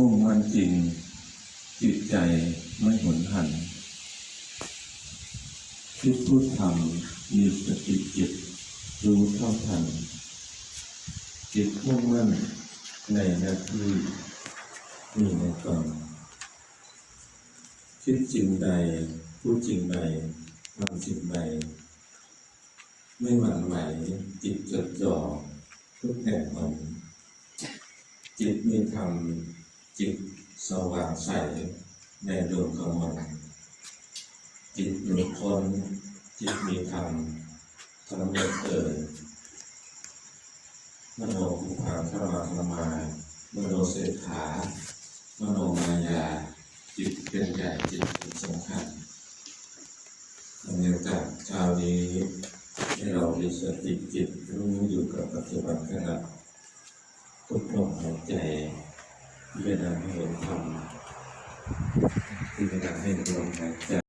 มุ่งมั่นจริง จิตใจไม่หนหันคิดพูดทำมีสติจิตรู้เท่าทัน จิตมุ่งมั่นในหน้าที่มีในกองคิดจริงใดพูดจริงใดทำสิ่งใดไม่หวั่นไหวจิตจดจ่อทุกแห่งหนจิตมีธรรม จิตสว่างใสในดวงกมลจิตมีพ้นจิตมีธรรมธรรมเกิดมโนภูพางขมาธรรมามโนเศรษฐามโนมายา จิตเป็นใหญ่จิตเป็นสำคัญอันนี้จากเช้านี้ให้เรามีสติจิตรู้อยู่กับปัจจุบันขณะทุกลมหายใจ พิจารณาให้เห็นธรรมพิจะทำให้เห็นลมหายใจ